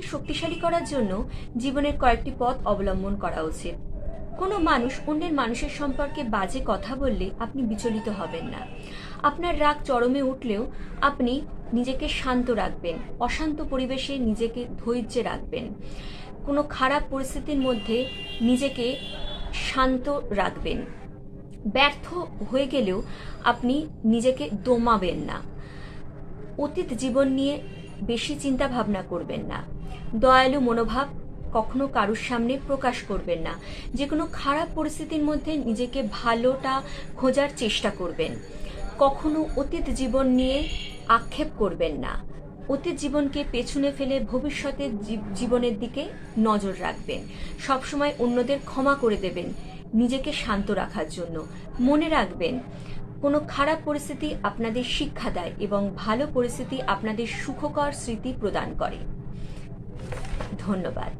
শক্তিশালী করার জন্য জীবনের কয়েকটি পথ অবলম্বন করা উচিত। কোনো মানুষ অন্যের মানুষের সম্পর্কে বাজে কথা বললে আপনি বিচলিত হবেন না। আপনার রাগ চরমে উঠলেও আপনি নিজেকে শান্ত রাখবেন, অশান্ত পরিবেশে নিজেকে ধৈর্যে রাখবেন। কোনো খারাপ পরিস্থিতির মধ্যে নিজেকে শান্ত রাখবেন। ব্যর্থ হয়ে গেলেও আপনি নিজেকে দমাবেন না। অতীত জীবন নিয়ে বেশি চিন্তা ভাবনা করবেন না। দয়ালু মনোভাব কখনো কারুর সামনে প্রকাশ করবেন না। যে কোনো খারাপ পরিস্থিতির মধ্যে নিজেকে ভালোটা খোঁজার চেষ্টা করবেন। কখনো অতীত জীবন নিয়ে আক্ষেপ করবেন না। অতীত জীবনকে পেছনে ফেলে ভবিষ্যতের জীব- জীবনের দিকে নজর রাখবেন। সবসময় অন্যদের ক্ষমা করে দেবেন নিজেকে শান্ত রাখার জন্য। মনে রাখবেন, কোনো খারাপ পরিস্থিতি আপনাদের শিক্ষা দেয় এবং ভালো পরিস্থিতি আপনাদের সুখকর স্মৃতি প্রদান করে। ধন্যবাদ।